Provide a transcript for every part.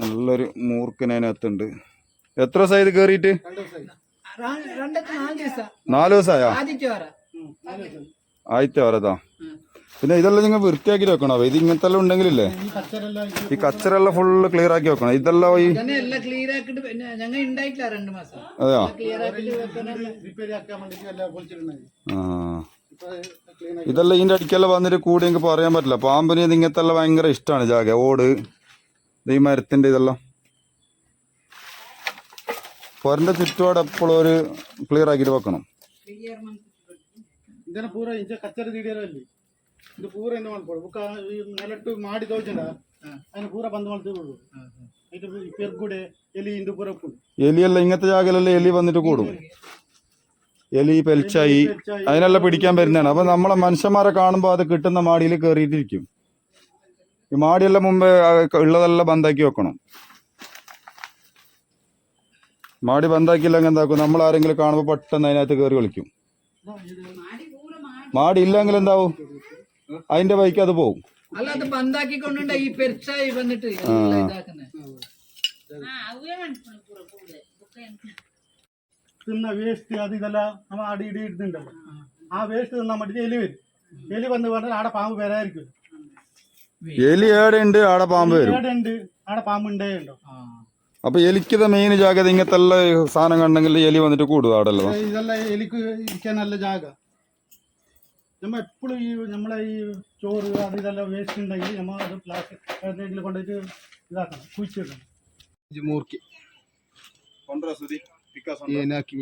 നല്ലൊരു മൂർക്കിനകത്തുണ്ട് എത്ര സൈസ് കേറിയിട്ട് കയറിയിട്ട് നാല് ദിവസമായോ? ആദ്യത്തെ വര വരതാ പിന്നെ ഇതെല്ലാം നിങ്ങൾ വൃത്തിയാക്കി വെക്കണോ? ഇത് ഇങ്ങനത്തെ എല്ലാം ഉണ്ടെങ്കിലില്ലേ? ഈ കച്ചറെല്ലാം ഫുള്ള് ക്ലിയർ ആക്കി വെക്കണം. ഇതെല്ലാം ഈ ക്ലിയർ ആക്കിട്ട് പിന്നെ ഞങ്ങൾ ഉണ്ടായിട്ടില്ല രണ്ട് മാസം. അതെയോ? ക്ലിയർ ആക്കിട്ട് വെക്കണം റിപ്പയർ ആക്കാൻ വേണ്ടിട്ട് എല്ലാം പൊളിച്ചിട്ടുണ്ടായി ആ. ഇപ്പൊ ക്ലീൻ ഇതെല്ലാം ഇതിന്റെ അടിക്കെല്ലാം വന്നിട്ട് കൂടി എനിക്ക് പറയാൻ പറ്റില്ല. പാമ്പിന് ഇത് ഇങ്ങനത്തെ എല്ലാം ഭയങ്കര ഇഷ്ടമാണ് ജാഗ. ഓട് ഇത് ഈ മരത്തിന്റെ ഇതെല്ലാം. പൊരന്റെ ചുറ്റുപാട് എപ്പോഴും ഒരു ക്ലിയർ ആക്കിയിട്ട് വെക്കണം. ಇದನ್ನ ಪೂರ ಇಂಚ ಕಚ್ಚರ ದಿಡಿಯರಲ್ಲಿ ಇದು ಪೂರ ಏನು ಮಾಡ್ಕೊಡು ಬುಕ್ಕ ಈ ನೆಲಟ್ಟು ಮಾಡಿ ತೋಚಂಡ അതിന് പൂര പന്ത് വളർത്തി കൊടുക്കും അതിന്റെ പെർക്കൂടെ എലി ഇണ്ട് പൂര കൂടും എലിയെല്ലാം ഇങ്ങനത്തെ ജാഗലെല്ലാം എലി വന്നിട്ട് കൂടും എലി പെൽച്ചായി അതിനെല്ലാം പിടിക്കാൻ വരുന്നതാണ് അപ്പൊ നമ്മളെ മനുഷ്യന്മാരെ കാണുമ്പോൾ അത് കിട്ടുന്ന മാടിയിൽ കയറിയിട്ടിരിക്കും ഈ മാടിയെല്ലാം മുമ്പേ ആ ഉള്ളതെല്ലാം ബന്ധാക്കി വെക്കണം മാടി ബന്ധാക്കിയില്ലെങ്കിൽ എന്താക്കും നമ്മൾ ആരെങ്കിലും കാണുമ്പോൾ പെട്ടെന്ന് അതിനകത്ത് കയറി വിളിക്കും മാടി ഇല്ലെങ്കിൽ എന്താവും? അതിന്റെ വൈക്ക് അത് പോവും. അല്ല അത് ബന്ധാക്കി കൊണ്ടുണ്ട ഈ പെരുച്ചായി വന്നിട്ട്. തിന്ന വേസ്റ്റ് അത് ഇതെല്ലാം നമ്മ അടി ഇടി ഇടുന്നുണ്ടല്ലോ ആ. വേസ്റ്റ് തിന്നാൻ വേണ്ടിട്ട് എലി വരും. എലി വന്ന് പറഞ്ഞാൽ ആടെ പാമ്പ് വരായിരിക്കും എലി ഏടെ ഉണ്ട് ആടെ പാമ്പ് വരും. ഇവിടെ ഉണ്ട് ആടെ പാമ്പ് ഉണ്ടേ? ഉണ്ടോ അപ്പൊ എലിക്കത് മെയിൻ ജാഗ്രത ഇങ്ങനത്തെ സാധനം കണ്ടെങ്കിൽ എലി വന്നിട്ട് കൂടും ആടല്ലോ. ഇതെല്ലാം എലിക്ക് ഇരിക്കാൻ നല്ല ജാഗ. നമ്മൾ എപ്പോഴും ഈ നമ്മളെ ഈ ചോറ് അത് ഇതെല്ലാം വേസ്റ്റ് ഉണ്ടെങ്കിൽ നമ്മൾ അത് പ്ലാസ്റ്റിക് എന്തെങ്കിലും കൊണ്ടുപോയിട്ട് ഇതാക്കണം കുഴിച്ചിടണം. മുറുക്കി. കൊണ്ടുവരാ സുധി. ഏനാക്കി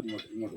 ഇങ്ങോട്ട് ഇങ്ങോട്ട്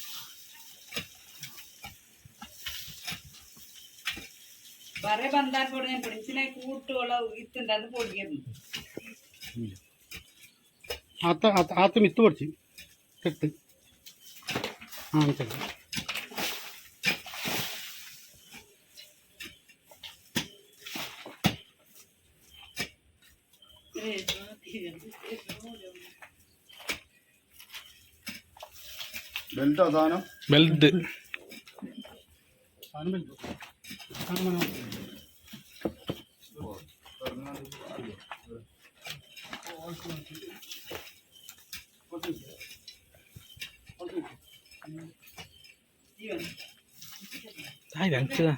വറ ബന്ധാൽ പൊടി ഞാൻ പിടിച്ചിനെ കൂട്ടുള്ള ഇത്തുണ്ടെന്ന് പൊടിക്കുന്നു ആത്ത ആത്ത മിത്ത് പൊടിച്ച് കെട്ട് ആ ചെറുത് ബെൽറ്റ് അതാണ് ബെൽറ്റ്. സാധനം ബെൽറ്റ്. సంబంధం Hai bạn chưa?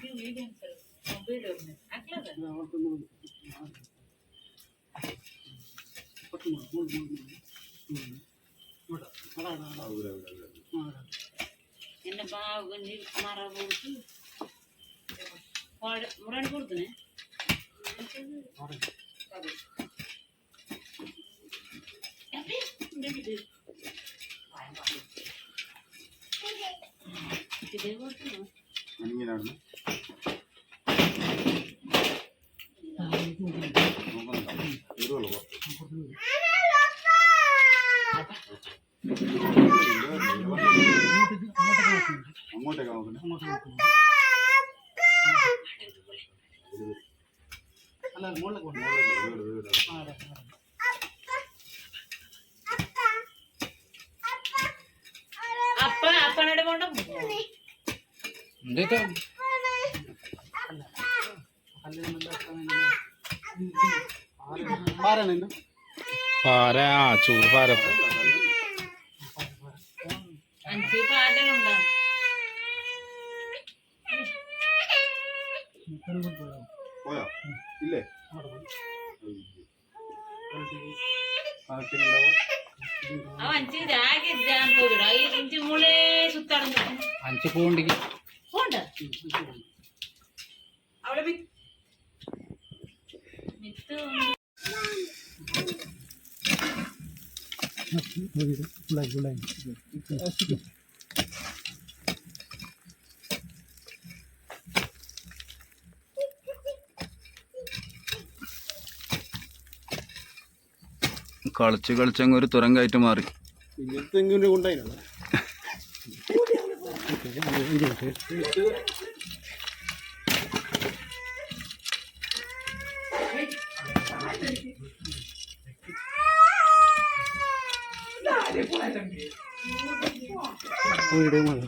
என்ன பாகு நீர் மாறா போகுது మొరాడి కొడుతున్నాయి അങ്ങോട്ടേക്കാവുന്നു അങ്ങോട്ടേക്കാവുന്നു അല്ല മുകളിലേക്ക് കൊണ്ടുപോകും അപ്പനയുടെ കൊണ്ടും പാര ആ ചൂട് പാര അഞ്ച് പാരലുണ്ടാവും പോയോ ഇല്ലേ അഞ്ച് പോണ്ടെങ്കിൽ ಅವ കളിച്ച് കളിച്ചങ്ങ് ഒരു തുരങ്കായിട്ട് മാറി. വീട് മതി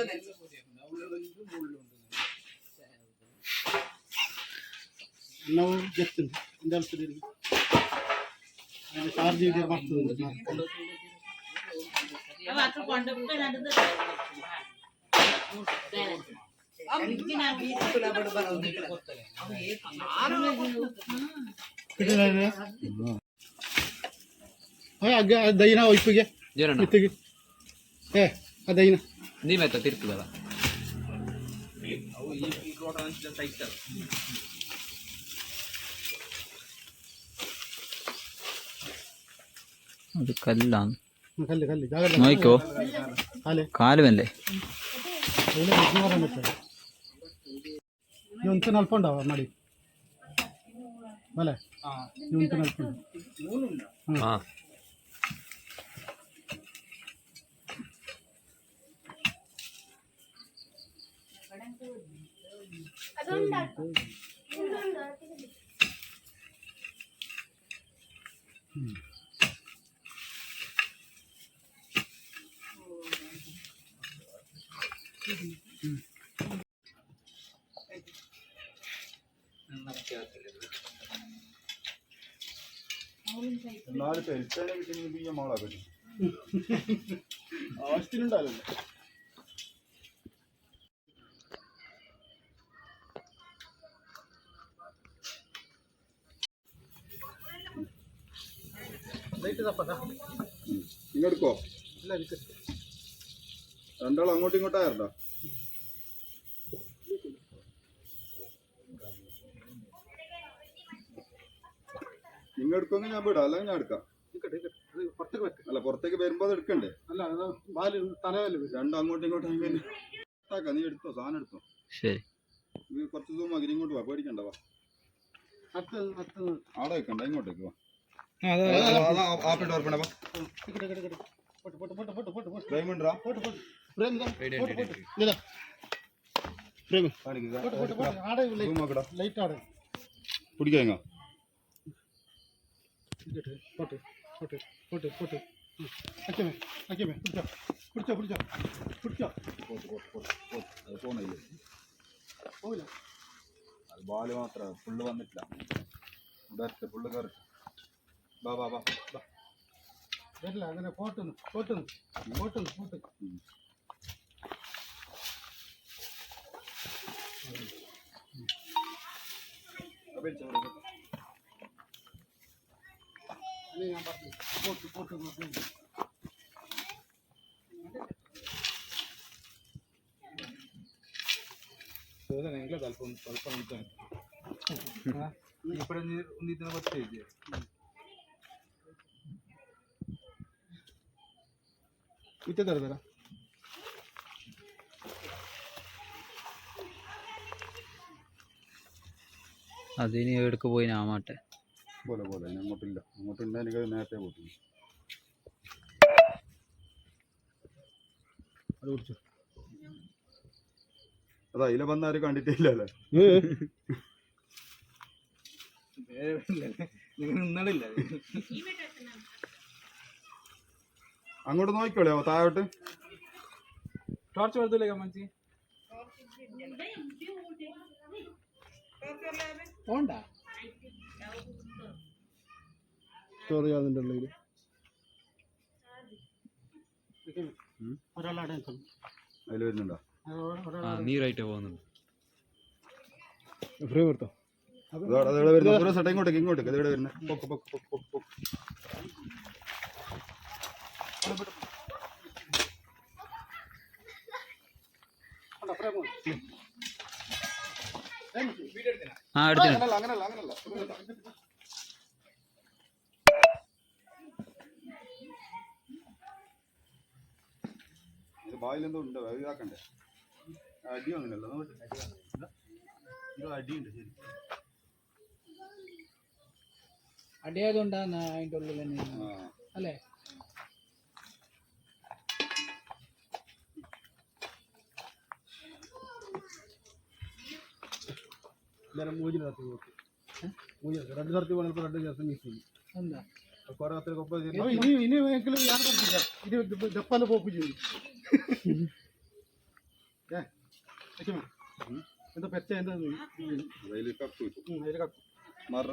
దంచి ನಾವು ಗೆಸ್ತೀನಿ ಒಂದು ಹೇಳ್ತಿದ್ದೀರಿ ಚಾರ್ಜ್ ಇದೆ ಮಾಡ್ತದೆ ಅವ ಅಕ್ಕ ಕೊಂಡಬಿಟ್ಟು ನಡೆದ ಅಗ್ಗ ದೈನ ಒಯ್ಪಿಗೆ ಮಿತ್ತಿಗೆ ಏ ಆ ದೈನ ನೀವೆತ್ತ ತಿರ್ತದಲ್ಲ അത് കല്ലാണ് ಕಲ್ಲಿ ಕಲ್ಲಿ ಜಾಗ നോക്കോ ಹಾಲೆ കാലുമല്ലേ ಇವಂತ ನಲ್ಕೊಂಡವ ಮಾಡಿ ಬಲೆ ಇವಂತ ನಲ್ಕೊಂಡು നാല് ഈ മോളാ പറ്റി ആവശ്യത്തിനുണ്ടാവില്ല ഇങ്ങെടുക്കോ രണ്ടാൾ അങ്ങോട്ടും ഇങ്ങോട്ടായിരുന്നോ ഇങ്ങെടുക്കുമെങ്കിൽ ഞാൻ വിടാം അല്ലെങ്കിൽ ഞാൻ എടുക്കാം. അല്ല പുറത്തേക്ക് വരുമ്പോ അത് എടുക്കണ്ടേ? അല്ല ബാൽ തലവല്ലേ രണ്ടും അങ്ങോട്ടും ഇങ്ങോട്ടും നീ എടുത്തോ സാധനം എടുത്തോ? ശരി. കുറച്ച് ദൂരം മകരി ഇങ്ങോട്ട് വാ പേടിക്കണ്ട വാ. അവിടെ വെക്കണ്ട ഇങ്ങോട്ടേക്ക് വാ. அதான் ஆப்ரேட் ஒர்க் பண்ணப்பா போட்டு போட்டு போட்டு போட்டு போட்டு போட்டு ஃப்ரேம் பண்ணுறா போட்டு போட்டு ஃப்ரேம் தான் போட்டு போட்டு இல்லைடா ஃப்ரேம் போட்டு போட்டு போட்டு ஆடை லைட் லைட் ஆடை. பிடிக்காதுங்க. போட்டு போட்டு போட்டு போட்டு அக்கமே அக்கமே பிடிச்சா பிடிச்சா பிடிச்சா பிடிச்சா. போட்டு போட்டு va, va, va. Verla, verla, foto, foto, foto, foto. A ver, foto, foto, ¿Qué इथे धर जरा അതിന് എവിടേക്ക് പോയി ആമാട്ടെ പോലെ പോലെ. അങ്ങോട്ടില്ല. അങ്ങോട്ടുണ്ട് എനിക്ക് നേരത്തെ പോയി അത് കുടിച്ചു. അതാ അതിലെ വന്ന ആരും കണ്ടിട്ടില്ല അല്ലേ? നിങ്ങളില്ല അങ്ങോട്ട് നോക്കിക്കോളയോ താഴോട്ട്. ടോർച്ച് കൊടുത്തില്ലേ കമ്മച്ചി പോണ്ട? സ്റ്റോറി അതിന്റെ ഉള്ളിൽ ഒരാളെ അതിൽ വരുന്നുണ്ടോ? ആ നീറായിട്ട് പോകുന്നുണ്ട്. ഫ്രീ കൊടുത്തോ? ഇങ്ങോട്ടേക്ക് ഇങ്ങോട്ടേക്ക്. അതെവിടെ വരുന്നത് പൊക്ക് പൊക്ക് പൊക്ക് പൊക്ക് പൊക്ക്. ആ എടുത്തു. അങ്ങനല്ല അങ്ങനല്ല ബായിലെന്തോ ഉണ്ട് ഇതാക്കണ്ടേ? അടി അങ്ങനെയല്ല അടിയുണ്ട് ശരി. അടിയായതുകൊണ്ടാണ് അതിന്റെ ഉള്ളിൽ തന്നെ അല്ലേ? ഞാൻ മൂജിൽ നടത്തി നോക്കി മൂജി രണ്ട് നടത്തി പോകണപ്പോൾ രണ്ട് ദിവസം മിസ് ചെയ്യും. എന്താ? കുറെ രാത്രി ഒപ്പം ഇനി ഇനി എങ്കിലും ഞാൻ പഠിച്ചില്ല ഇത് ജപ്പാന്റെ പോക്ക് ചെയ്യും ഏ? എന്താ പെറ്റ? എന്താ അതിൽ കപ്പ് വെച്ചു അതിൽ മറ